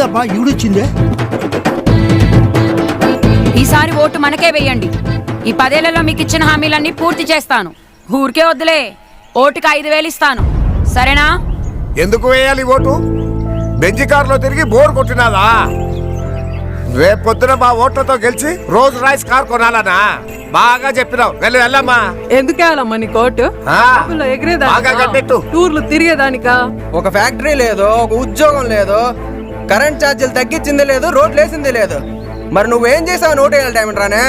ఏందబ్బా ఈవిడొచ్చిందే? ఈసారి ఓటు మనకే వేయండి. ఈ పదేళ్ళలో మీకు ఇచ్చిన హామీలన్నీ పూర్తి చేస్తాను. ఊరికే వద్దులే ఓటుకి ఐదు వేలు ఇస్తాను. సరేనా? ఎందుకు వేయాలి ఓటు? బెంజి కారులో తిరిగి బోర్ కొట్టినాదా రేపు పొద్దున మా ఓట్లతో గెలిచి రోజు రైస్ కార్ కొనాలనా? బాగా చెప్పినావు. వెళ్ళి వెళ్ళమ్మా. ఎందుకేయాలమ్మా నీ కోటు? బాగా కట్టెట్టు. టూర్లు తిరిగేదానికా? ఒక ఫ్యాక్టరీ లేదు ఒక ఉద్యోగం లేదు కరెంట్ ఛార్జీలు తగ్గించింది లేదు రోడ్లు వేసింది లేదు. మరి నువ్వేం చేసావు నోట్ వేయాలి టైం రానే?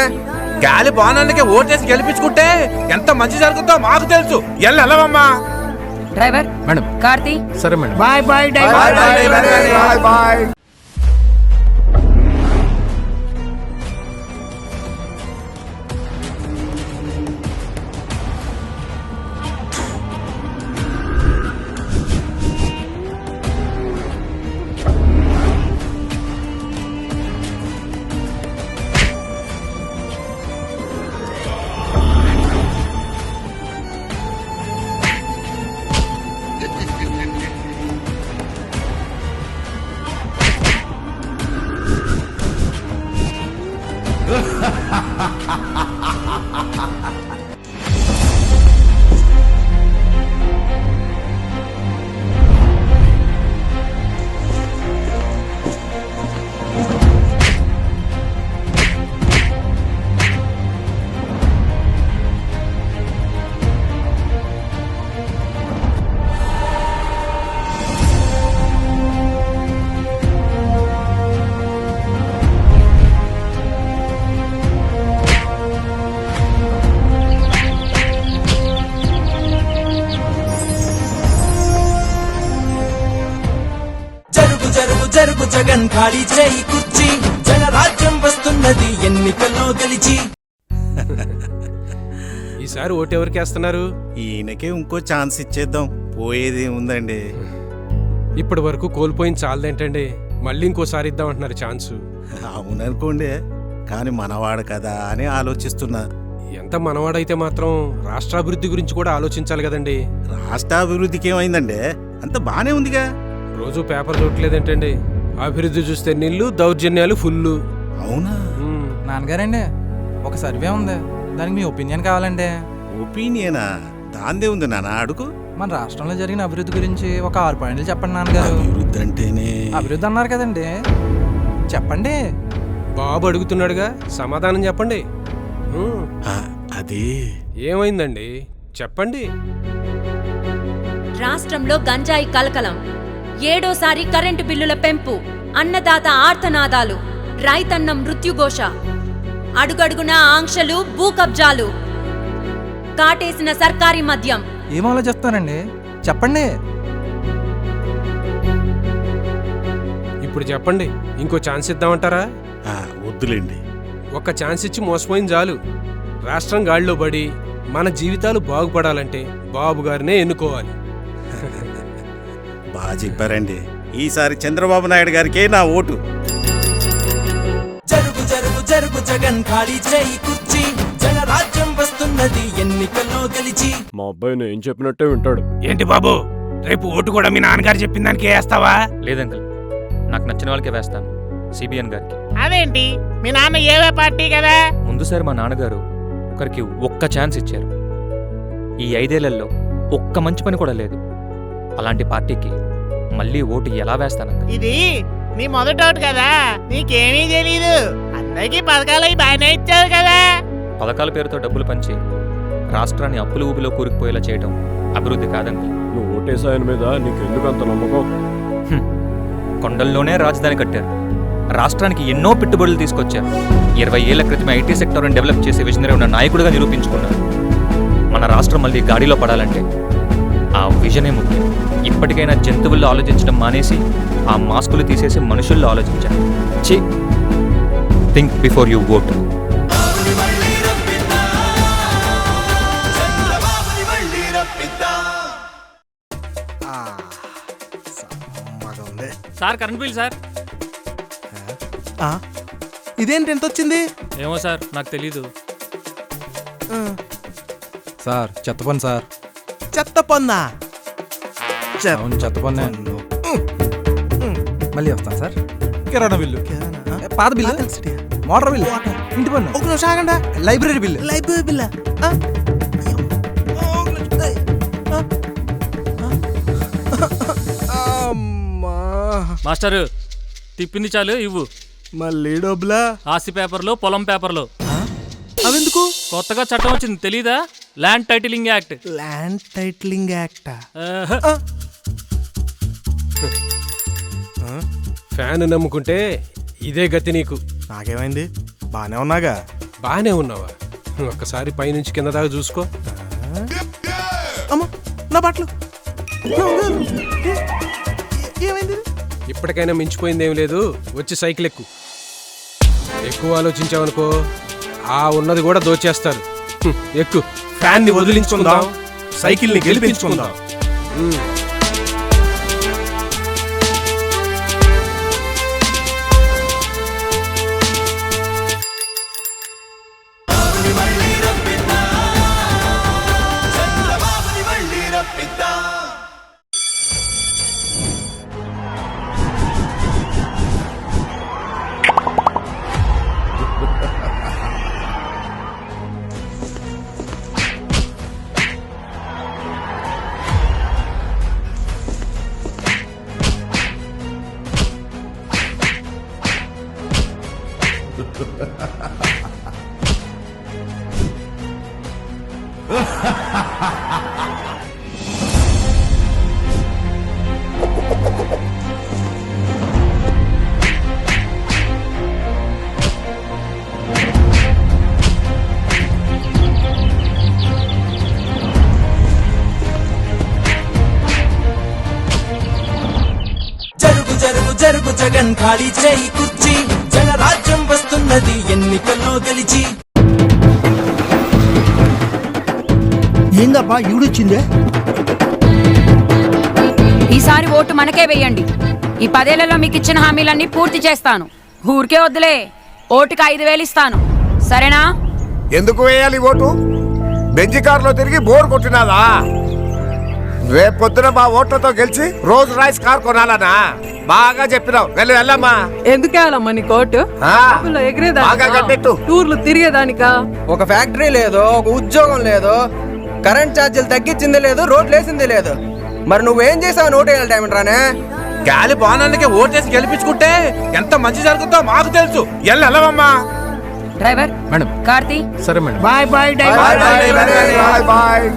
గాలి బాణానికి ఓటేసి గెలిపించుకుంటే ఎంత మంచి జరుగుతుందో మాకు తెలుసు. వెళ్ళవమ్మా డ్రైవర్ మేడం. కార్తీ. సరే madam. Bye bye bye bye Jagan ఖాళీ చేయి కుర్చీ. జనరాజ్యం వస్తున్నది ఎన్నికల్లో గెలిచి. ఈసారి ఓటు ఎవరికి వేస్తున్నారు? ఈయనకే ఇంకో ఛాన్స్ ఇచ్చేద్దాం. పోయేది ఉందండి. ఇప్పటి వరకు కోల్పోయిన చాలదేంటండి? మళ్ళీ ఇంకోసారి ఇద్దామంటున్నారు ఛాన్స్. అవుననుకోండి. కానీ మనవాడు కదా అని ఆలోచిస్తున్నా. ఎంత మనవాడైతే మాత్రం రాష్ట్రాభివృద్ధి గురించి కూడా ఆలోచించాలి కదండి. రాష్ట్ర అభివృద్ధికి ఏమైందండి? అంత బానే ఉందిగా. రోజు పేపర్ చూడలేదేంటండి అభివృద్ధి చూస్తే నీళ్ళు దౌర్జన్యాలు ఫుల్లు. అవునా. నాన్నగారండి ఒక సర్వే ఉంది. దానికి మీ ఒపీనియన్ కావాలండి. ఒపీనియనా? దాందే ఉంది నాన్న అడుగు. మన రాష్ట్రంలో జరిగిన అభివృద్ధి గురించి ఒక ఆరు పాయింట్లు చెప్పండి నాన్నగారు. అభివృద్ధి అంటేనే. అభివృద్ధి అన్నారు కదండి. చెప్పండి. బాబు అడుగుతున్నాడుగా సమాధానం చెప్పండి. అదే. ఏమైందండి? చెప్పండి. రాష్ట్రంలో గంజాయి కలకలం. ఏడోసారి కరెంటు బిల్లుల పెంపు అన్నదాత ఆర్తనాదాలు రైతన్న మృత్యుఘోష. అడుగడుగునా ఆంక్షలు భూ కబ్జాలు కాటేసిన సర్కారీ మద్యం. ఏం ఆలోచిస్తానండి చెప్పండి. ఇప్పుడు చెప్పండి ఇంకో ఛాన్స్ ఇద్దామంటారా? ఆ, వద్దులేండి. ఒక్క ఛాన్స్ ఇచ్చి మోసపోయింది చాలు. రాష్ట్రం గాడిలో పడి మన జీవితాలు బాగుపడాలంటే బాబు గారినే ఎన్నుకోవాలి. బాగా చెప్పారండి. ఈసారి చంద్రబాబు నాయుడు గారికే నా ఓటు. జరుగు జరుగు జరుగు జగన్ ఖాళీ చేయి కుర్చీ. జనరాజ్యం వస్తున్నది ఎన్నికల్లో గెలిచి. మా అబ్బాయి ఏం చెప్పినట్టే వింటాడు. ఏంటి బాబు? రేపు ఓటు కూడా మీ నాన్నగారు చెప్పిన దానికి వేస్తావా? లేదంకల్ నాకు నచ్చిన వాళ్ళకే వేస్తాను. సిబిఎన్ గారికి. అదేంటి మీ నాన్న ఏవే పార్టీ కదా? ముందుసారి మా నాన్నగారు ఒకరికి ఒక్క ఛాన్స్ ఇచ్చారు. ఈ ఐదేళ్ళలో ఒక్క మంచి పని కూడా లేదు. అలాంటి పార్టీకి మళ్ళీ ఓటు ఎలా వేస్తాను ఇది నీ మొదటి ఓటు కదా నీకేమీ తెలీదు. అందరికీ పథకాలు అవి బాగానే ఇచ్చారు కదా. పథకాల పేరుతో డబ్బులు పంచి రాష్ట్రాన్ని అప్పుల ఊబిలో కూరుకుపోయేలా చేయడం అభివృద్ధి కాదంకల్ నువ్వు ఓటేసాయన మీద నీకు ఎందుకు అంత నమ్మకం? కొండల్లోనే రాజధాని కట్టారు. రాష్ట్రానికి ఎన్నో పెట్టుబడులు తీసుకొచ్చారు. ఇరవై ఏళ్ళ క్రితమే ఐటీ సెక్టర్ని డెవలప్ చేసే విజనరీ ఉన్న నాయకుడిగా నిరూపించుకున్నారు. మన రాష్ట్రం మళ్ళీ గాడిలో పడాలంటే ఆ విజనే ముఖ్యం ఇప్పటికైనా జంతువుల్లో ఆలోచించడం మానేసి ఆ మాస్కులు తీసేసి మనుషుల్లో ఆలోచించాలి చి think before you vote sir current bill sir. ఇదేంటి ఎంత వచ్చింది ఏమో సార్ నాకు తెలీదు. సార్ చెత్త పని సార్. చెత్త పన్నా అవును చెత్త పని మళ్ళీ వస్తాను సార్. కిరాణా బిల్లు. పాత బిల్లు? Motor bill? ఇంటి పన్ను? ఒక నిమిషం ఆగండి. Library bill. Library bill? Master తిప్పింది చాలు ఇవ్వు. మళ్ళీ డబ్బులా? ఆస్తి పేపర్లు పొలం పేపర్లు. అవెందుకు కొత్తగా చట్టం వచ్చింది తెలీదా? Land titling act land titling యాక్టా fan నమ్ముకుంటే ఇదే గతి నీకు. నాకేమైంది? బానే ఉన్నాగా? బానే ఉన్నావా? ఒక్కసారి పైనుంచి కింద దాకా చూసుకో. అమ్మా నా బట్టలు. ఏమైంది? ఇప్పటికైనా మించిపోయింది ఏం లేదు. వచ్చి సైకిల్ ఎక్కు. ఎక్కువ ఆలోచించావనుకో ఆ ఉన్నది కూడా దోచేస్తారు. ఎక్కు. ఫ్యాన్ని వదిలించుకుందాం. సైకిల్ని గెలిపించుకుందాం జగన్ ఖాళీ చేయి కుర్చీ. జనరాజ్యం వస్తున్నది ఎన్నికల్లో గెలిచి. ఏందబ్బా ఈవిడొచ్చిందే? ఈసారి ఓటు మనకే వేయండి. ఈ పదేళ్ళలో మీకు ఇచ్చిన హామీలన్నీ పూర్తి చేస్తాను. ఊరికే వద్దులే ఓటుకి ఐదు వేలు ఇస్తాను. సరేనా? ఎందుకు వేయాలి ఓటు? బెంజి కారులో తిరిగి బోర్ కొట్టినాదా? రేపు పొద్దున మా ఓట్లతో గెలిచి రోజు రైస్ కార్ కొనాలనా? బాగా చెప్పినావు. వెళ్ళి వెళ్ళమ్మా. ఎందుకు వేయాలమ్మా నీ డబ్బులు బాగా కట్టెట్టు. టూర్లు తిరిగేదానికా? ఒక ఫ్యాక్టరీ లేదు ఒక ఉద్యోగం లేదు కరెంట్ ఛార్జీలు తగ్గించింది లేదు రోడ్లు వేసింది లేదు. మరి నువ్వేం చేసావు నోట్ వేయాలి టైం రానే? గాలి బాణానికి ఓటేసి గెలిపించుకుంటే ఎంత మంచి జరుగుతుందో మాకు తెలుసు. వెళ్ళి వెళ్ళవమ్మా డ్రైవర్ మేడం. కార్తీ. సరే madam. Bye bye bye bye bye bye. Bye bye.